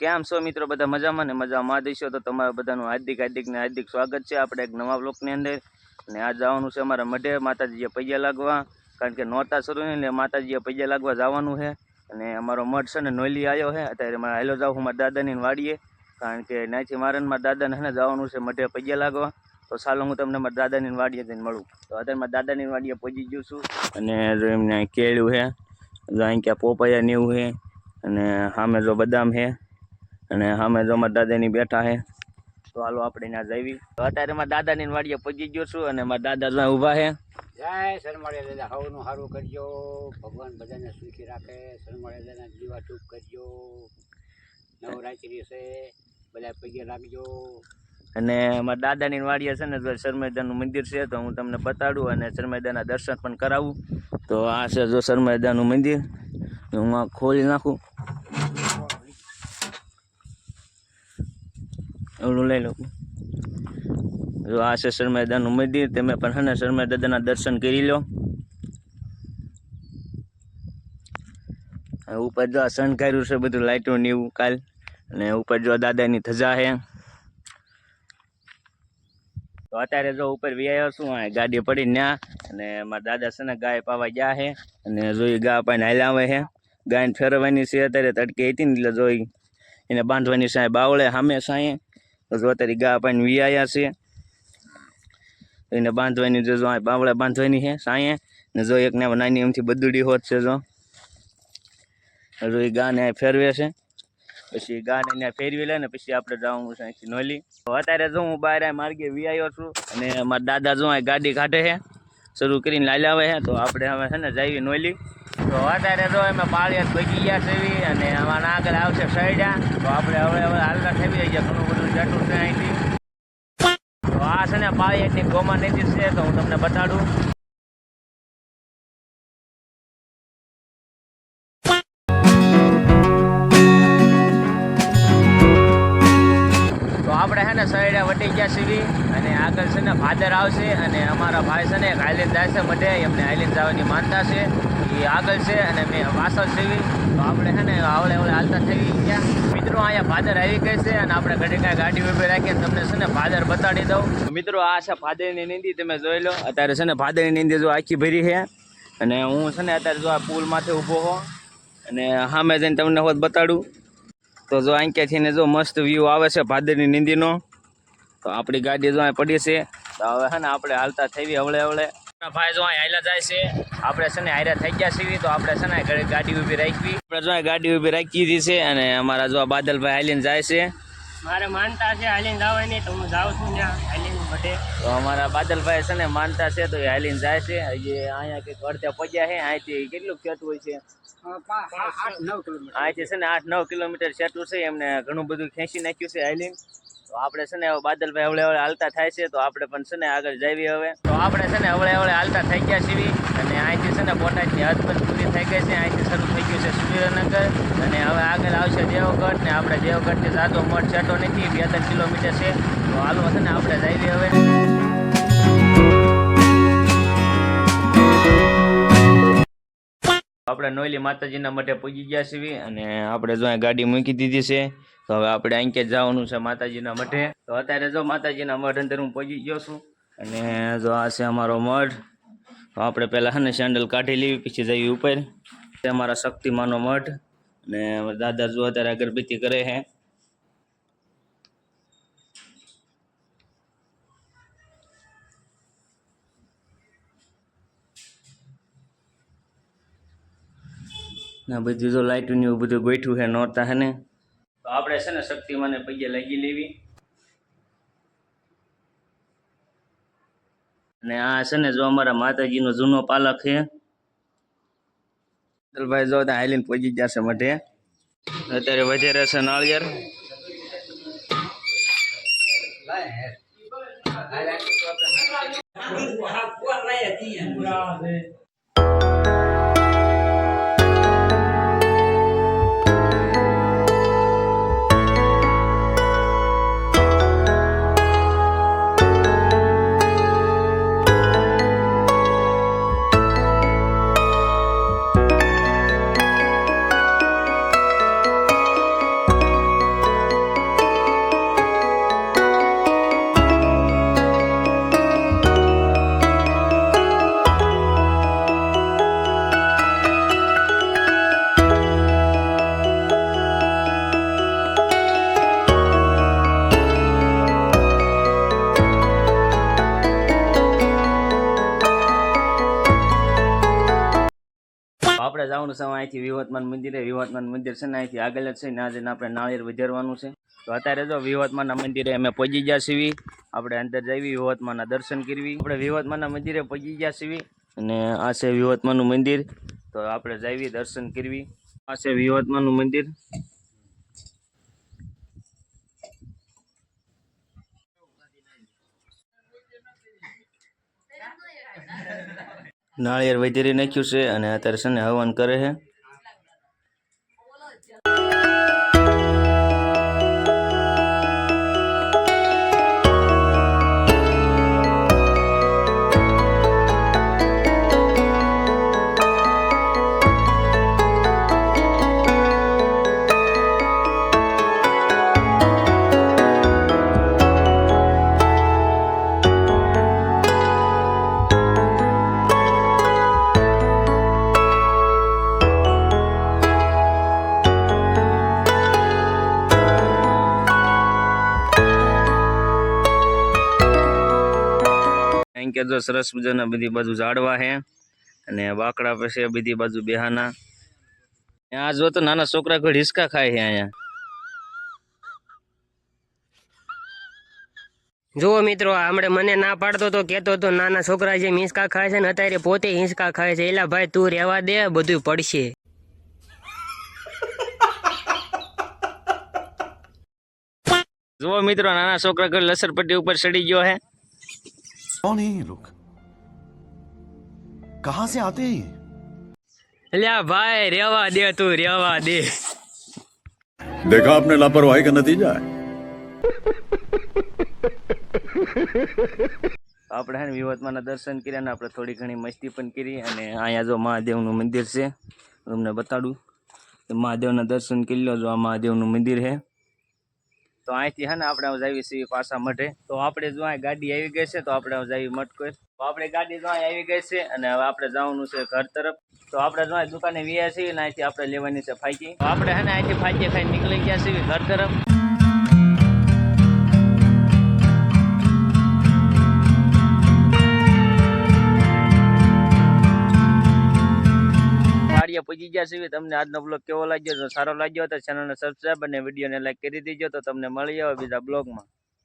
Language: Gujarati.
કેમ છો મિત્રો? બધા મજામાં ને મજામાં દઈશો તો તમારા બધાનું હાર્દિક હાર્દિક ને હાર્દિક સ્વાગત છે આપણે એક નવા બ્લોકની અંદર. અને આ જવાનું છે અમારા મઢે માતાજીએ પૈયા લાગવા. કારણ કે નોરતા શરૂ ને એટલે માતાજીએ પૈયા લાગવા જવાનું છે. અને અમારો મઠ છે ને નોલી આવ્યો છે. અત્યારે મારે હેલો જાઉં હું મારા દાદાની વાડીએ. કારણ કે નાચી મારે મારા દાદાને ને જવાનું છે મઢે પૈયા લાગવા. તો ચાલો હું તમને મારા દાદાની વાડીએ જઈને મળું. તો અત્યારે મારા દાદાની વાડીએ પહોંચી ગયું છું. અને જો એમને અહીં કેળું છે? જો અહીં ક્યાં પોપૈયા ને એવું છે. અને સામે જો બદામ છે. અને સામે જો મારા દાદાની બેઠા હે તો હાલો આપણે ત્યાં જઈવી તો અત્યારે મારા દાદાની વાડીએ પહોંચી ગયો છું અને મારા દાદા જ્યાં ઊભા છે જય શરમાળે દાદા હવનું સારું કરજો. ભગવાન બધાને સુખી રાખે. શરમાળે દાદા જીવા ટૂંક કરજો. નવરાત્રી છે બધા પગે લાગજો અને મારા દાદાની વાડીએ છે ને શરમેદાનું મંદિર છે તો હું તમને બતાડું અને શરમેદાના દર્શન પણ કરાવું. તો આ છે જો શરમેદાનું મંદિર. હું આ ખોલી નાખું. એવડું લઈ લઉં. જો આ છે શરમેદાનું મંદિર તમે પણ હને ને દાદાના દર્શન કરી લો ઉપર જો આ શણગાર્યું છે બધું લાઇટો ને એવું કાલ, અને ઉપર જો દાદાની ધજા છે. તો અત્યારે જો ઉપર વ્યાયો છું આ ગાડી પડી ન્યા, અને મારા દાદા છે ને ગાય પાવા ગયા છે, અને જોઈ ગા પાઈને હાલાવે છે. ગાયને ફેરવવાની છે, અત્યારે તડકે હતી ને એટલે જોઈ એને બાંધવાની સાંય બાવળે સામે સાંયે. જો અત્યારે ગા પાણી વી આવ્યા છે એને બાંધવાની જો આ બાવળે બાંધવાની છે સાંયે. ને જો એક ને નાની એમથી બદુડી હોત છે જો. હજુ એ ગાને ફેરવે છે. પછી ગાને ત્યાં ફેરવી લે ને પછી આપણે જવાનું છે અહીંથી નોલી. અત્યારે જો હું બહાર માર્ગે વી આવ્યો છું અને મારા દાદા જો ગાડી કાઢે છે. શરૂ કરીને લાલાવે છે તો આપણે હવે છે ને જઈએ નોલી. તો અત્યારે જો અમે પાળિયાદ ભગી ગયા છે અને અમારા આગળ આવશે સૈડા તો આપણે હવે હવે હાલતા થઈ જઈએ ઘણું બધું જટું છે અહીંથી. તો આ છે ને પાળિયાદની ગોમા નદી છે, તો હું તમને બતાડું. તો આપણે છે ને સૈડા વટી ગયા સીવી અને આગળ છે ને ભાદર આવશે અને અમારા ભાઈ છે ને એક આઈલેન્ડ જાય છે મટે એમને આઈલેન્ડ જવાની માનતા છે. એ આગળ છે અને મેં પાછળ સીવી. તો આપણે છે ને આવડે આવડે હાલતા થઈ ગયા. મિત્રો અહીંયા ભાદર આવી ગઈ છે અને આપણે ઘડી કાંઈ ગાડી ઊભી રાખીને તમને છે ને ભાદર બતાડી દઉં. મિત્રો, આ છે ભાદરની નિંદી, તમે જોઈ લો. અત્યારે છે ને ભાદરની નિંદી જો આખી ભરી છે. અને હું છે ને અત્યારે જો આ પુલ માથે ઊભો હો. અને સામે જઈને તમને હોત બતાડું. તો જો અહીંયાથી જો મસ્ત વ્યૂ આવે છે ભાદરની નિંદીનો. તો આપણી ગાડી જો અહીં પડી છે. તો હવે છે ને આપણે હાલતા થઈ હવળે હવળે. ભાઈ જો જાય છે આપણે છે ને હાર્યા થઈ ગયા છીએ તો આપણે છે ને ગાડી ઊભી રાખવી. આપણે જો ગાડી ઊભી રાખી દીધી છે અને અમારા જો બાદલભાઈ હાલીને જાય છે. મારે માનતા છે હાલીને જવાની તો હું જાઉં છું ત્યાં હાલીને તો અમારા બાદલભાઈ છે ને માનતા છે તો એ હાલીને જાય છે. હજી અહીંયા કંઈક અડધે પગ્યા છે અહીંથી કેટલું ખેત હોય છે? અહીંથી છે ને આઠ નવ કિલોમીટર સેટું છે એમને ઘણું બધું ખેંચી નાખ્યું છે હાલીને. તો આપણે છે ને હવે બાદલભાઈ હવળે હવળે હાલતા થાય છે, તો આપણે પણ છે ને આગળ જઈએ હવે. તો આપણે છે ને હવળે હવળે હાલતા થઈ ગયા છીએ. અને અહીંથી છે ને બોટાદની હદ પણ પૂરી થઈ ગઈ છે. અહીંથી શરૂ થઈ ગયું છે સુરેન્દ્રનગર. અને હવે આગળ આવશે દેવગઢ. ને આપણે દેવગઢથી સાદો મઠ છેટો નથી, બે ત્રણ કિલોમીટર છે. તો હાલો છે ને આપણે જઈએ હવે. આપણે નોયલી માતાજીના મઠે પૂજી ગયા છીએ અને આપણે જો ગાડી મૂકી દીધી છે, તો હવે આપણે અહીં કે જવાનું છે માતાજીના મઠે તો અત્યારે જો માતાજીના મઠ અંદર હું પહોંચી ગયો છું અને જો આ છે અમારો મઠ તો આપણે પહેલાં હને સેન્ડલ કાઢી લેવી, પછી જઈએ ઉપર. તે અમારા શક્તિમાનો મઠ અને દાદા જો અત્યારે અગરબત્તી કરે છે. ને બધું તો લાઇટનું એવું બધું ગોઠવું છે નોરતા હે ને તો આપણે છે ને શક્તિમાને પૈયે લાગી લેવી અને આ છે ને જો અમારા માતાજીનો જૂનો પાલક છે ભાઈ જો ત્યાં હાલીને પહોંચી જશે મઢે અત્યારે વધારે છે નાળિયેર Thank you. જવાનું છે અહીંથી વિવતમાન મંદિરે વિવતમાન મંદિર છે ને અહીંથી આગળ જ છે ને આજે આપણે નાળિયેર વધારવાનું છે. તો અત્યારે જો વિવતમાના મંદિરે અમે પહોંચી ગયા સીવી આપણે અંદર જઈવી વિવતમાના દર્શન કરવી. આપણે વિવતમાના મંદિરે પહોંચી ગયા સીવી અને આ છે વિવતમાનું મંદિર. તો આપણે જઈવી દર્શન કરવી. આ છે વિવતમાનું મંદિર. નાળિયેર વધેરી નાખ્યું છે અને અત્યારે છે ને હવન કરે છે. અહીં કે સરસ મજાના બધી બાજુ ઝાડવા છે અને બાકડા પછી બધી બાજુ બેહાના. આ જો તો નાના છોકરા કોઈ હિસકા ખાય છે અહીંયા. જુઓ મિત્રો હમણે મને ના પાડતો તો કહેતો હતો નાના છોકરા જે હિંચકા ખાય છે ને અત્યારે પોતે હિંચકા ખાય છે. એલા ભાઈ, તું રહેવા દે બધું પડશે. જુઓ મિત્રો, નાના છોકરા ઘર લસરપટ્ટી ઉપર ચડી ગયો છે कौन है ये लोग कहां से आते हैं ये? એલા ભાઈ રહેવા દે તું રહેવા દે देखा आपने लापरवाही का नतीजा है આપણે હે ને વિવતમાના દર્શન કર્યા ને આપણે થોડી ઘણી મસ્તી પણ કરી અને અહીંયા જો મહાદેવનું મંદિર છે તમને બતાડું તો મહાદેવના દર્શન કરી લો જો આ મહાદેવનું મંદિર છે તો અહીંથી હે ને આપણે જઈએ છીએ પાછા મઢે. તો આપણે જો ગાડી આવી ગઈ છે, તો આપણે આવી મટકોર તો આપણે ગાડી જો આવી ગઈ છે અને હવે આપણે જવાનું છે ઘર તરફ. તો આપણે જો દુકાને વ્યા છીએ ને અહીંથી આપણે લેવાની છે ફાકી આપણે હે ને અહીંથી ફાકી ખાઈને નીકળી ગયા છીએ ઘર તરફ. પૂજી ગયા છે તમને આજનો બ્લોગ કેવો લાગ્યો? સારો લાગ્યો તો ચેનલને સબસ્ક્રાઈબ અને વિડીયોને લાઈક કરી દેજો. તો તમને મળી આવે બીજા બ્લોગમાં